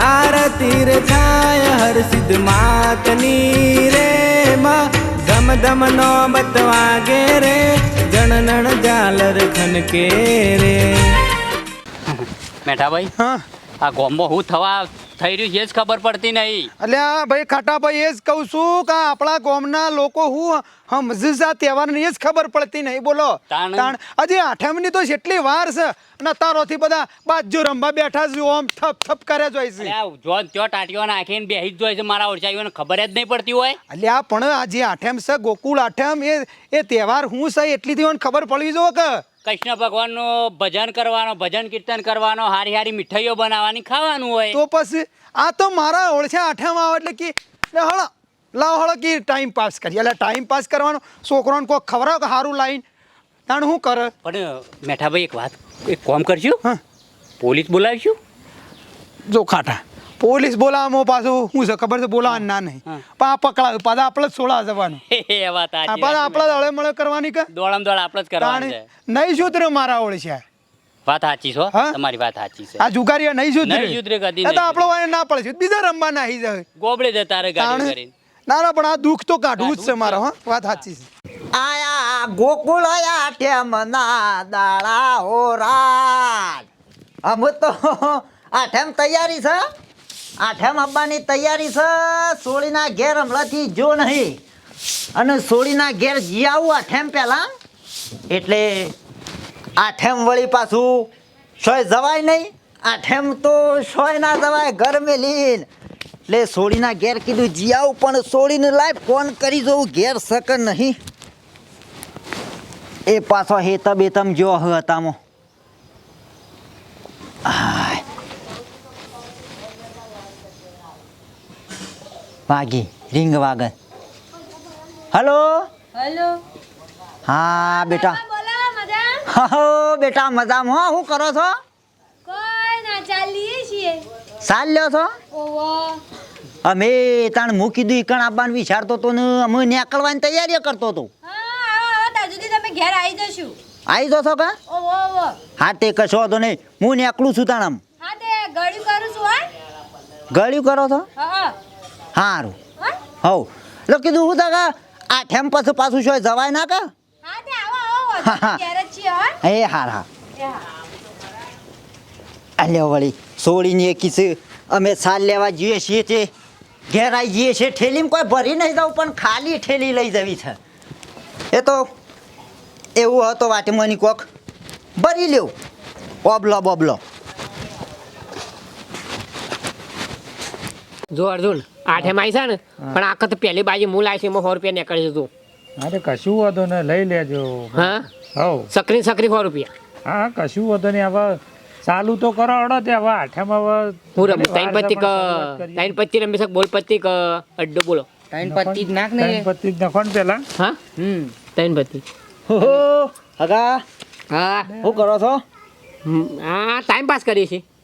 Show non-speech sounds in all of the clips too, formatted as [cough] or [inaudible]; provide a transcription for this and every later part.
આરતી રે થાય હર સિદ્ધ માતની રે માં. ધમ ધમ નો બતવાગે રે જણનણ જાલર ખનકે રે. મેઠાભાઈ? હા. આ ગોમમાં હું થવા થઈ રહ્યું છે જ ખબર પડતી નહીં. એટલે ભાઈ ખાટાભાઈ એ જ કહું છું કે આપણા ગામના લોકો હું હમઝા તહેવારની એ જ ખબર પડતી નહીં. બોલો. તાણ. હજી આઠમની તો જેટલી વાર છે અને તારોથી બધા બાજુ રમવા બેઠા છે ઓમ થપ થપ કરે જ હોય છે અલ્યા, જો ત્યાં ટાટીઓ નાખીને બેહી જ જોઈએ છે મારા ઓરસાઈઓને ખબર જ નહીં પડતી હોય. અલ્યા પણ આ જે આઠમ છે ગોકુળ આઠમ એ એ તહેવાર હું છે એટલી થી ખબર પડવી જો કે કૃષ્ણ ભગવાનનો ભજન કરવાનો ભજન કીર્તન કરવાનો હારી હારી મીઠાઈઓ બનાવવાની ખાવાનું હોય. તો પછી આ તો મારા ઓળખ્યા આઠમ આવે એટલે કે લે હળો લાવ હળો કે ટાઈમ પાસ કરીએ. એટલે ટાઈમ પાસ કરવાનો છોકરાને કોઈ ખવડાવ કે સારું લાઈન. તાણ શું કરે? પણ મેઠાભાઈ એક વાત એક કોમ કરશું? હા. પોલીસ બોલાવીશું? જો ખાટા. પોલીસ બોલાવવામાં પાછું શું છે ખબર છે? બોલાવા ના નહીં. પણ આ પકડા પાછા આપણે જ સોળા જવાનું. [laughs] એ વાત આ પાછા આપણે હળે મળે કરવાની કે? દોડમ દોડ આપણે જ કરવાની નહીં સુધરે મારા છે. વાત સાચી છો તમારી વાત સાચી છે. આ જુગારીઓ નહીં સુધરે. નહીં સુધરે, કદી એ તો નહીં આપણો વાય ના પડે છે. બીજા રમવા નાહી જાય. ગોબડે જતા રે ગાડી કરીને ના ના પણ આ દુઃખ તો કાઢવું જ છે મારો હા. વાત સાચી છે. આયા ગોકુળ આયા ઠેમના દાળા હો રાત અમ તો આઠેમ તૈયારી છે? આઠેમ આપવાની તૈયારી છે. સોળીના ઘેર હમણાંથી જો નહીં. અને સોળીના ઘેર જી આવું આઠેમ પહેલાં. એટલે આઠેમ વળી પાછું સોય જવાય નહીં. આઠેમ તો સોય ના જવાય, ઘર મેલીન. એટલે સોળીના ઘેર કીધું જી આવું, પણ સોળીને લાય ફોન કરી જવું? ઘેર સક નહીં. એ પાછો હેત બેતમ જો હતામો. વાગી રિંગ વાગે હલો હલો હા બેટા. હો બેટા મજામાં. હો શું કરો છો? કોઈ ના ચાલીએ છીએ. ચાલ્યો લ્યો છો? ઓવો અમે તાણ મૂકી દીધું ઈકણ આવવાનું વિચારતો તો ને અમે નીકળવાની તૈયારીઓ કરતો હતો તમે ઘેર આવી જશું. આવી જશો કા? હા તે કશો વાંધો નહીં. હું નીકળું છું તાણ આમ. હા તે ગળ્યું કરું છું હા. ગળ્યું કરો છો? હા. સારું હા? હવ એટલે કીધું હું તા આ ઠેમ પછી પાછું શું જવાય ના કા? એ હાર. હા. અલ્યો વળી સોળીની એકી છે અમે સાલ લેવા જઈએ છીએ તે ઘેર આવી જઈએ છીએ ઠેલીમાં કોઈ ભરી નહીં દઉં પણ ખાલી ઠેલી લઈ જવી છે. એ તો એવું હતો વાટે મની કોક. ભરી લેવું. ઓબલો બબલો. જો અર્જુન આઠેમ આવી છે ને પણ આખત પહેલી બાજુ મૂળ આવી છે એમાં સો રૂપિયા નીકળી જતું અરે કશું વાંધો ને લઈ લેજો. હા? હવ. સકરી સકરી સો રૂપિયા. હા કશું વાંધો નહીં હવે ચાલુ તો કરો અડો તે હવે આઠમ હવે હું ત્રણ પત્તી ક ત્રણ પત્તી રમી શક બોલ પત્તી ક અડ્ડો બોલો. ત્રણ પત્તી જ નાખો ને પેલા હા? ત્રણ પત્તી હો હગા. હા. શું કરો છો? હા ટાઈમ પાસ કરીએ છીએ. હમ,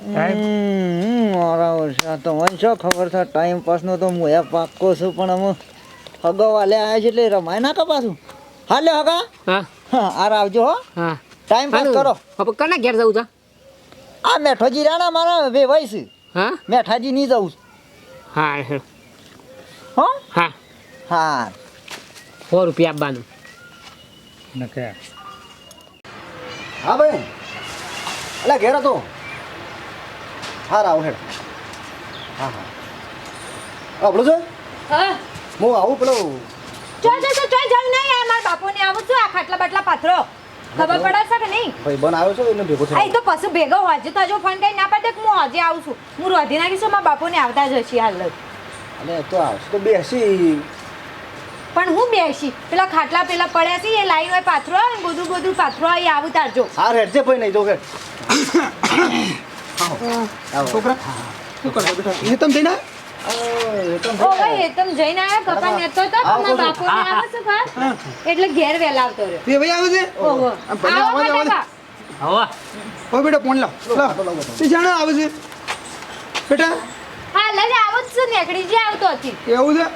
મારા શું ખબર છે ટાઈમ પાસનો તો હું એ પાક્કો છું પણ અમે હગો વાલે આવ્યા છે એટલે રમાય ના કપાશું હાલે હગા. હા. હા આર આવજો હો. હા. ટાઈમ પાસ કરો. હવે કને ઘેર જવું છે? આ મેઠોજી રાણા મારા વેવાય છે. હા? મેઠાજી નહીં જવું હા હા. હો? હા. હા. સો રૂપિયા આપવાનું. નકે હા ભાઈ. એટલે ઘેર હતો. હા રાવ હેડ. હા હા. આપણો છે? હા. હું આવું પેલો ચો ચો ચો ચો જઈ નહીં. આ મારા બાપોને આવું છું. આ ખાટલા બાટલા પાથરો. ખબર પડે છે કે નહીં? ભાઈ બન આવ્યો છે એને ભેગો આ ઈ તો પશુ ભેગો હોજે તો હજુ ફોન કરી ના પાડે કે હું હજે આવું છું. હું રોધી નાખીશું મારા બાપુને આવતા જ હશે હાલ. જ. અને તો આવશે. તો બેસી. પણ હું બેસી? પેલા ખાટલા પેલા પડ્યા છે એ લાઈન હોય પાથરો બધું ગોદું પાથરો એ આવું તારજો. હા રેડજે ભાઈ નહીં તો કે છોકરા શું કરશો બેટા એ જઈને ઓ ભાઈ એ તમે જઈને આયા કપા નેતો તો પણ મારા બાપુને આવે છે એટલે ઘેર આવતો રહ્યો. બેટા. ફોન લાવ. લાવ. જાણે આવે છે. બેટા? હા લજે આવો જ છું નેકડી જે આવતો હતી. એવું છે?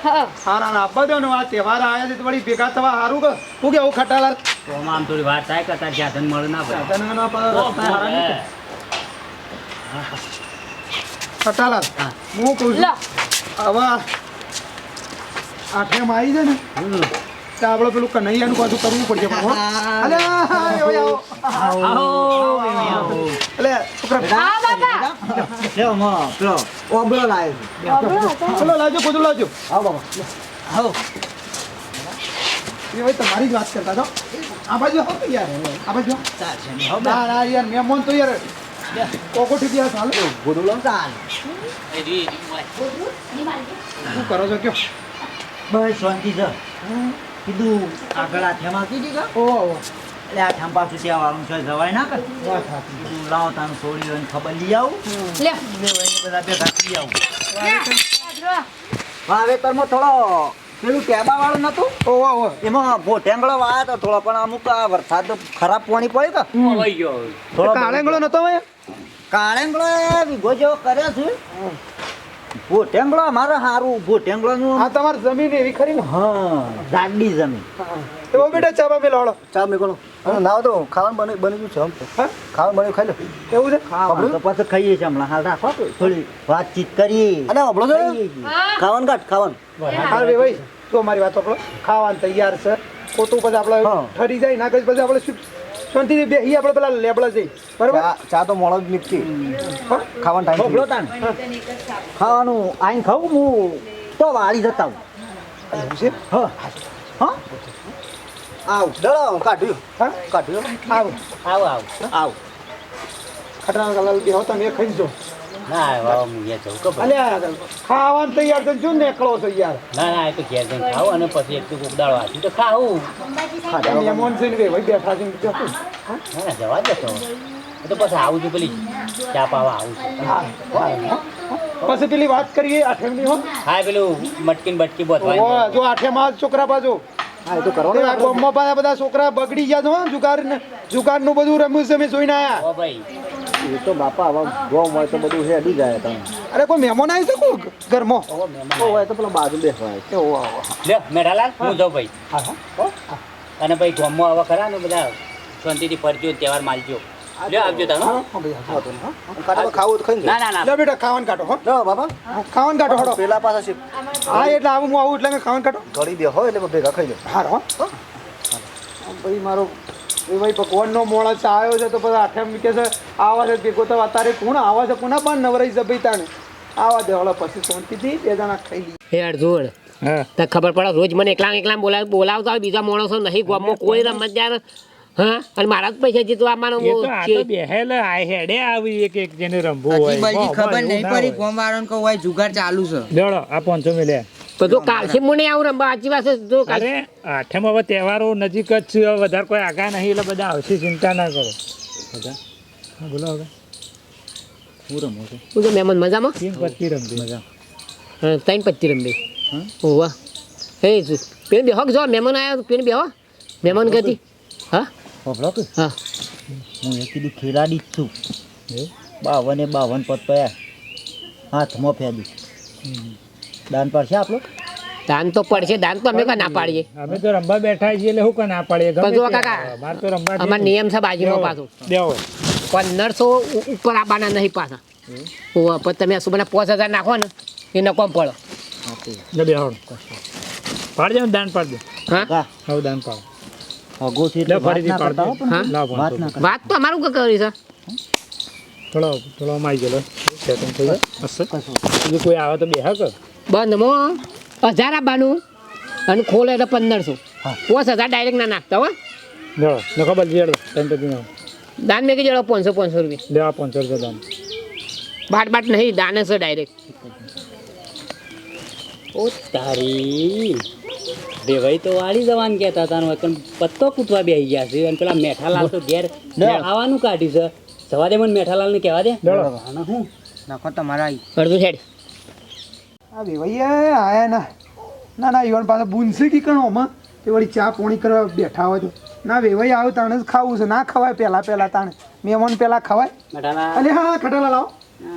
હારા ના આપવા દો ને આ તહેવાર આવ્યા છે તો વળી ભેગા થવા સારું કે? હું કેવું ખટાલાલ તો આમ થોડી વાત થાય કે તાર જાતન મળે ના ભાઈ તને ના પાડો, ખટાલાલ હું. કહું છું હવે આઠેમ આવી છે ને તો આપણે પેલું કનૈયાનું પાછું કરવું પડશે માં, તમારી જ વાત કરતા છો આ બાજુ યાર. આ બાજુ આવો. ચાલશે ને. હવે ના ના યાર મહેમાન તો યાર કોકોઠી ત્યાં ચાલે? ગોળું લો ચાલ. શું કરો છો કયો? બસ શાંતિ છે. કીધું આગળ આ થેમાં કીધી કા? ઓ ઓ. એટલે આ ઠામ પાછું ત્યાં વાળું છે જવાય ના કર. કીધું લાવો તાનું છોડી હોય ખબર લઈ આવું. લે. બધા ભેગા લઈ આવું. વાવેતરમાં થોડો પેલું ટેબા વાળું નતું? ઓ ઓ એમાં ભોટેંગળો વાયા તો થોડો પણ અમુક વરસાદ ખરાબ પાણી પડ્યું કે ખવાઈ ગયો થોડો કાળેંગળો નતો હોય કાળેંગળો વિગો વીઘો જેવો કર્યો છે. ભોટેંગળો અમારે સારું ભોટેંગળોનું આ તમારી જમીન એવી ખરી ને? હા જાડી જમીન. તો બેટા ચાબા મેલો હળો ચા મેકોનો ના તો ખાવાનું બની બની ગયું છે હા? ખાવાનું બન્યું ખાઈ લો. કેવું છે? ખાવાનું તો પાછું ખાઈએ છીએ હમણાં. હાલ રાખો. તો થોડી વાતચીત કરીએ. અને અભળો છો? ખાઈએ છીએ. હા. ખાવાનું કાઢ ખાવાનું. હા રે ભાઈ તો મારી વાત આપણે ખાવાનું તૈયાર છે. ખોટું પછી આપણે હા. ઠરી જાય ના કરી પછી આપણે શું બે બેસી આપણે પેલા લેબડા જઈ બરાબર? ચા તો મોડો જ નીકળી ખાવાનું ટાઈમ ભોગલો તાન ખાવાનું આઈને ખાવું હું તો વાળી જતા આવું એવું છે? હા. હા? આવ. ડળો કાઢ્યું. હા? કાઢ્યું. આવો. આવો. આવો. આવ ખટરા કલાલ બેહો તમે ખાઈ જો ના આવો હું ઘેર જવું ખબર. અલ્યા ખાવાનું તૈયાર છે શું નીકળો છો યાર. ના ના એ તો ઘેર જઈને ખાવ અને પછી એક કોક દાળ વાંચી તો ખાવું મહેમાન છે ને ભાઈ બેઠા છે ને? ના ના જવા દે તો. તો પછી આવું છું પેલી ચા પાવા આવું છું. પછી પેલી વાત કરીએ આઠમની હો. હા પેલું મટકીન બટકી ઓ, બોધવાની જો આઠેમાં છોકરા બાજુ. હા એ તો બધા છોકરા બગડી ગયા છો જુગાર જુગારનું જુગારનું બધું રમ્યું છે મેં જોઈને આયા. ઓ ભાઈ. એ તો બાપા આવા ગોમ હોય તો બધું છે અડી જાય તમે. અરે કોઈ મહેમાન આવી છે કોઈ ઘરમાં મહેમાન હોય તો પેલો બાજુ બેસવાય. કે ઓ આવો લ્યો મેઠાલાલ હું જાઉં ભાઈ. હા હા. અને ભાઈ ગોમમાં આવા ખરા ને બધા? શાંતિથી ફરજો તહેવાર માલજો. લ્યો આવજો હા, હા, હા. ખાવું તો ખાઈ ના ના ના. લે બેટા ખાવાનું કાઢો હો. લો બાપા. ખાવાનું કાઢો હડો પેલા પાછા છે હા એટલે આવું હું આવું એટલે મેં ખાવાનું કાઢો. ઘડી બે હોય એટલે ભેગા ખાઈ લો હારો હો ભાઈ મારો એ ભાઈ ભગવાનનો મોણસ આવ્યો છે તો પછી આઠેમ કે છે આવા છે ભેગો તો તારે કોણ? આવા છે કોના પણ નવરાઈ છે ભાઈ તાણે? આવા દે હળો પછી શાંતિથી બે જણા ખાઈ લઈએ. હે અર્જુન હા. ખબર પડે રોજ મને એકલા એકલા બોલાવ બોલાવતા હોય બીજા માણસો નહીં ગામમાં કોઈ રમતદાર હા? અને મારા જ પૈસા જીતવા માનો તો તો બેહેલ આ હેડે આવી એક એક જેને રમવું હોય. ખબર નહીં પડી હોય. વાળાને કહું હોય જુગાર ચાલુ છે. લેવડો આ પાંચસો મિલ્યા જો કાલથી મને આવું રમવા સાચી વાત જો કાલ આઠમ હવે તહેવારો નજીક જ છે વધારે કોઈ આગા નહીં એટલે બધા આવશે ચિંતા ના કરો. બધા? હા બોલો હવે. હું રમો છું? હું તો મહેમાન મજામાં? ત્રણ પત્તી રમતી મજા. હા ત્રણ પત્તી રમતી હા? વાહ. હે જો. પેન બેહો કે જો મહેમાન આવ્યા પેન બેહો. મહેમાન કહેતી હા? હા. હું એ કીધું ખેલાડી જ છું? બાવને બાવન પત પયા હાથમાં ફેદી દાન પડશે આપણું? દાન તો પડશે દાન તો અમે કા ના પાડીએ? અમે તો રમવા બેઠા છીએ એટલે શું ના પાડીએ? પણ જો કાકા, આવે. તો રમવા અમાર નિયમ છે બાજીમાં પાછું. દેવો પંદરસો ઉપર આવવાના નહીં પાછા. ઓવા પણ તમે શું મને પાંચ હજાર નાખો ને એ નકોમ પડો. પાડજો ને દાન પાડજો. હા? હવે દાન પાડો. વાત હો. હા? તો અમારું કે કરી છે? થોડો થોડો માઈ ગયો સેટિંગ થઈ જાય બીજું કોઈ આવે તો બેહા કર બંધમાં હજાર આપવાનું. અને ખોલે એટલે પંદરસો. પોસ હજાર ડાયરેક્ટ ના નાખતા હો. ખબર જેડ તો દીનો મેં કીધું પાંચસો પાંચસો રૂપિયા. લેવા પાંચસો રૂપિયા દાન. બાટ બાટ નહીં દાને છે ડાયરેક્ટ ઓ તારી. દેવાઈ તો વાળી જવાન કહેતા હતા પણ પત્તો કૂટવા બેસી ગયા છે. અને પેલા મેઠાલાલ તો ઘેર ખાવાનું કાઢ્યું છે. જવા દે મને મેઠાલાલને કહેવા દે. હું નાખો તમારા અડધું સાઈડ આ વેવાઈએ આયા ના. ના ના ઈવન પાછા બુનશે કી કણો માં તે વળી ચા પોણી કરવા બેઠા હોય તો. ના વેવાઈ આવ્યો તાણે જ ખાવું છે. ના ખવાય પહેલા પહેલા તાણે. મહેમાન પહેલા ખવાય. અરે અલે હા ખટાલા લાવો.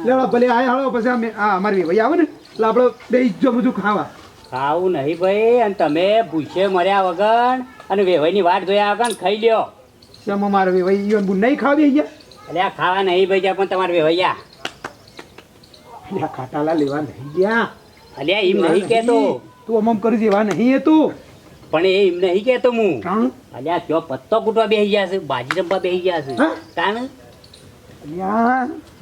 લેવડો ભલે આય હાલો પછી આ અમારી વેવાઈ આવે ને એટલે આપણે બે ઇજ્જો બધું ખાવા. ખાવું નહીં ભાઈ અને તમે ભૂસે મર્યા વગર અને વેવાઈની વાટ જોયા વગર ખાઈ લ્યો. શેમાં મારે વેવાઈ? ઈવન બુન નહીં ખાવી અહીંયા? એટલે આ ખાવા નહીં ભાઈ પણ તમારે વેવાઈયા ખાટાલા લેવા નહીં ગયા. અલ્યા એમ નહીં કેતો તું અમમ કરી જેવા નહીં તું. પણ એ એમ નહીં કેતો હું. અલ્યા ત્યાં પત્તો કૂટવા બેસી ગયા છે બાજી રમવા બેસી ગયા છે. હા? તાણ?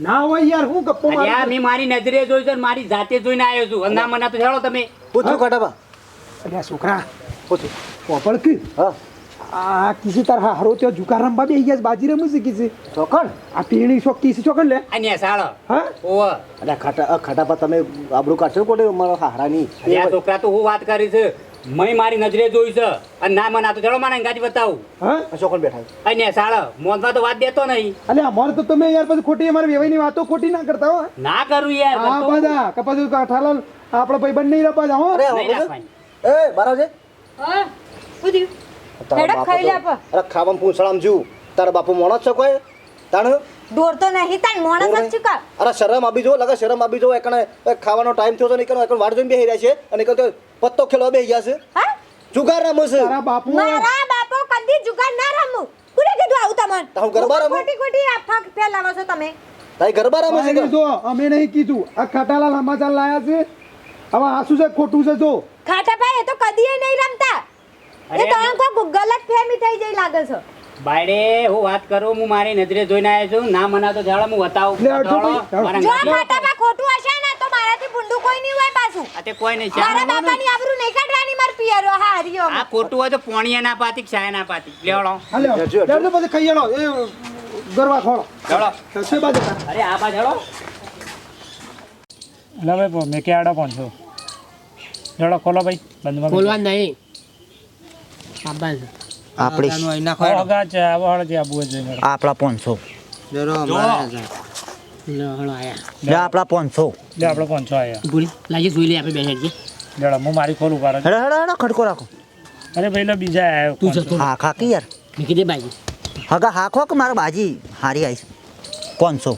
ના હોય યાર હું ગપ્પો અલ્યા મારું. મેં મારી નજરે જોઈ છે ને મારી જાતે જોઈને આવ્યો છું. અંધા ના મના તો હેળો તમે. પૂછો કાઢાબા અલ્યા છોકરા પૂછો. પોપળ કી હા. આ કિસી તાર હારો ત્યાં જુકાર રમવા બેહી ગયા બાજી રમું છે કિસી ચોકણ? આ પીણી શોખ કિસી ચોકણ લે. અને સાળો. હા? ઓવ અરે ખાટા ખાટા પર તમે આબરૂ કાઢશો કોટે મારા હારાની? અલ્યા છોકરા તો હું વાત કરી છે મય મારી નજરે જોઈ છે. અને ના મના તો હેળો મને ગાડી બતાવું. હા? ચોકણ બેઠા અને સાળો મોનમાં તો વાત દેતો નહીં. અલ્યા અમારે તો તમે યાર પછી ખોટી અમારી વેવાઈની વાતો ખોટી ના કરતા હો. ના કરું યાર હા બધું. બધા કપાસ કાઠાલાલ આપણો ભાઈ બંને નહીં રપા જાઓ. અરે એ બારા છે હા તારા હેડક ખાઈ લે તો- અરે ખાવામાં પૂછડામ જુ તારા બાપુ મોણો છે કોઈ? તાણ દોર તો નહીં તાન મોણસ જ ચૂકા. અરે શરમ આપી જો લગે શરમ આપી જો એકણે ખાવાનો ટાઈમ થયો છે ને એકણ એકણ વાડ જોઈને બેહી રહ્યા છે અને એકણ પત્તો ખેલવા બેહી ગયા છે. હા? જુગાર રમે છે. તારા બાપુ. મારા બાપો કદી જુગાર ના રમું. કોને કીધું આવું તમને? તો ગરબા રમું? ખોટી ખોટી ફેલાવો છો તમે. તારી ગરબા રમે છે જો અમે નહીં કીધું. આ ખાટાલાલ સમાચાર લાયા છે. હવે આસુ છે ખોટું છે જો. ખાટા ભાઈ એ તો કદી નહીં રમતા. એ અરે, તો કો ગલત ફેમી થઈ જઈ લાગે છે. બાયડે હું વાત કરું હું મારી નજરે જોઈને આવ્યો છું. ના મના તો હેળો હું બતાવું જો ખોટું હશે ને તો મારાથી ભૂંડું કોઈ નહીં હોય પાછું. આ તે કોઈ નહીં મારા બાપાની આબરૂ નહીં કાઢવાની માર પિયરો. હા હરિયો આ ખોટું હોય તો પોણીએ ના પાતી છાયા ના પાતી. લેવડો હાલે હજુ, હજુ. લેવડો પછી ખાઈ લો એ ગરવા ખોળો. લેવડો છે બાજુ અરે આ બાજ હેળો. એટલે મેં કે આડો પહોંચો જડો ખોલો ભાઈ. બંધ ખોલવા નહીં. આપણી આપણા પાંચસો. આપણા પાંચસો. લે આપણે પહોંચો આયા. ભૂલી. લાગી જોઈ લે આપણે બેસે જડો હું મારી ખોલું પાર હેડો હેડો હેડો ખડકો રાખો. અરે ભાઈ બીજા આવ્યો તું જતો હા ખાકી યાર. મેં કીધે બાજી. હગા હાખો કે મારા બાજી? હારી આવીશ. પાંચસો.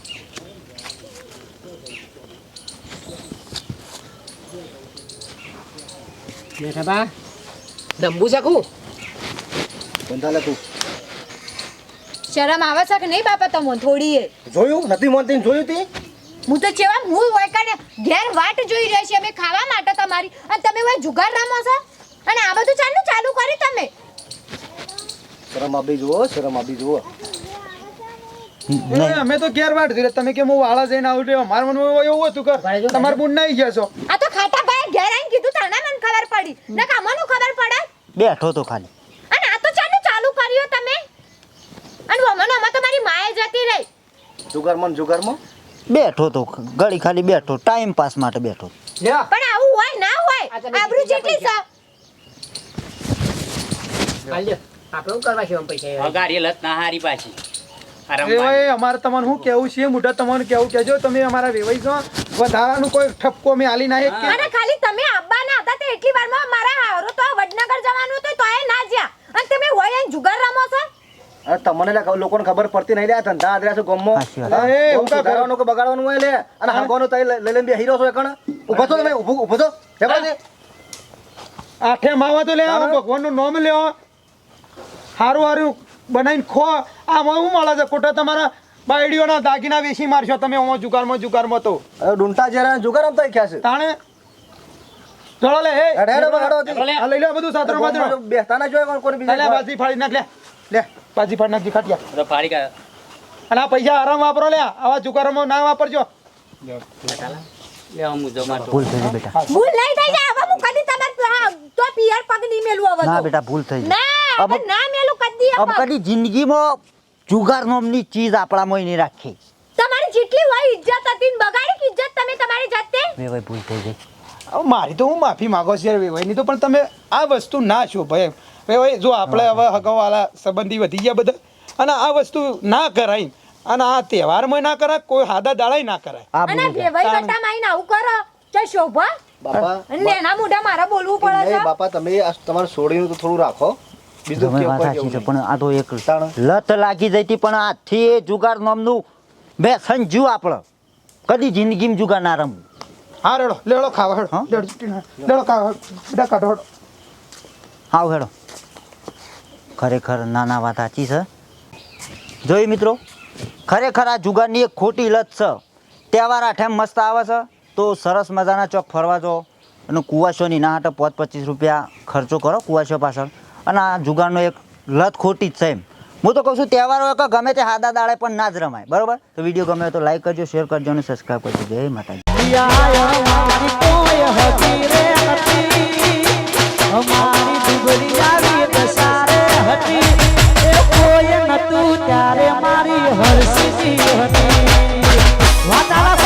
બેઠા બા. દંબુ શકું બંધા લે તું. શરમ આવે છે કે નહીં બાપા તમને થોડી એ જોયું? નથી મોનતી જોયું તી? હું તો ચેવા હું હોય કાને ઘેર વાટ જોઈ રહી છે અમે ખાવા માટે તમારી. અને તમે હોય જુગાર રમો છો? અને આ બધું ચાલુ ચાલુ કરી તમે. શરમ આપી જુઓ શરમ આપી જુઓ. અમે તો ઘેર વાટ જોઈ તમે કેમ હું વાળા જઈને આવું રહ્યો મારા મનમાં એવું હતું કર તમારે બુન નહીં ગયા છો. આ તો ખાટા ભાઈ ઘેર આવીને કીધું તાના મને ખબર પડી. ને કામનું ખબર પડે. બેઠો તો ખાલી અને આ તો ચાલુ ચાલુ કર્યું તમે અને વમનો તો મારી માએ જતી રહી. જુગારમાં ને જુગારમાં? બેઠો તો ઘડી ખાલી બેઠો ટાઈમ પાસ માટે બેઠો. પણ આવું હોય ના હોય આબરૂ જેટલી છે હાલ્યો આપણે કરવા છે પૈસા અગાડી લત ના હારી પાછી. એ અમારે તમને શું કેવું છે? મોટા તમને કેવું કહેજો. તમે અમારા વેવાઈ છો. વધારાનું કોઈ ઠપકો અમે આલી ના કે અને ખાલી તમે આવવાના હતા તે એટલી વારમાં મારા હારો તો વડનગર જવાનું હતું તોય ના જ્યા. અને તમે હોય અહીં જુગાર રમો છો? અરે તમને લોકોને ખબર પડતી નહીં લે ધંધા આદર્યા છે ગમો. સુધારવાનું કે બગાડવાનું હોય લે. અને હાંકવાનું તઈ લઈ લઈને બે હીરો છો એકણ. ઊભો છો તમે ઊભો ઊભો છો. આઠે માવા તો લે ભગવાનનું નામ લ્યો. હારું હારું બનાવીને ખો. આમાં હું મળે છે? ખોટા તમારા બાયડીઓના દાગીના વેચી મારશો તમે હું જુગારમાં જુગારમાં તો. ડુંટા જરા જુગાર તો ખ્યા છે. તાણે? ચલો લે હે. લઈ લો બધું સાતરો બાજરો. બેસતા ના જોઈએ બીજા બાજી ફાડી નાખ લે. લે. બાજી ફાડી નાખજી ખાટિયા. તો ફાડી કા અને આ પૈસા આરામ વાપરો લે આવા જુગારમાં ના વાપરજો. લે હું મુદ્દો ભૂલ થઈ ગઈ બેટા. ભૂલ નહીં થઈ જાય. હવે હું કદી તમાર હા, તો પિયર પગ નહીં મેલું હવે ના બેટા ભૂલ થઈ ના હવે અબ- ના મેલું કદી અબ હવે. કદી જિંદગીમાં જુગાર નામની ચીજ આપણામાં નહીં રાખી. તમારી જેટલી હોય ઇજ્જત હતી ને બગાડી કે ઇજ્જત તમે તમારી જાતે? મે ભાઈ ભૂલ થઈ ગઈ. હવે મારી તો હું માફી માંગો છું યાર વેવાઈની તો પણ તમે આ વસ્તુ ના છો ભાઈ વેવાઈ જો આપણે હવે હગવાલા સંબંધી વધી ગયા બધા અને આ વસ્તુ ના કરાય. અને આ તહેવારમાં ના કરાય કોઈ હાદા દાડાય ના કરાય. અને ભેવાઈ ગટા માઈને આવું કરો. તે શોભા. બાપા એના મોઢા મારા બોલવું પડે છે. બાપા તમે આ તમારું છોડીનું તો થોડું રાખો. બીજું તમારી વાત સાચી છે પણ આ તો એક લત લાગી જઈ હતી પણ આથી એ જુગાર નામનું બે સંજુ આપણે. કદી જિંદગીમાં જુગાર ના રમવું હા રેડો લેડો ખાવા હેડો લેડો લેડો ખાવા બેટા કાઢો હેડો આવ હેડો ખરેખર નાના વાત સાચી છે. જોઈ મિત્રો? ખરેખર આ જુગારની એક ખોટી લત છે. તહેવાર આઠે મસ્ત આવે છે. તો સરસ મજાના ચોક ફરવા જો અને કુવાશોની ના હાટે પાંચ પચીસ રૂપિયા ખર્ચો કરો કુવાશો પાછળ. અને આ જુગારનો એક લત ખોટી જ છે એમ. હું તો કહું છું, તહેવારો હોય કે ગમે તે હાદા દાળે પણ ના જ રમાય. બરાબર? તો વીડિયો ગમે તો લાઈક કરજો શેર કરજો અને સબસ્ક્રાઈબ કરજો. જય માતા અમારી હતી. એ કોઈ નતું ત્યારે મારી હરસીજી હતી. વાતાવરણ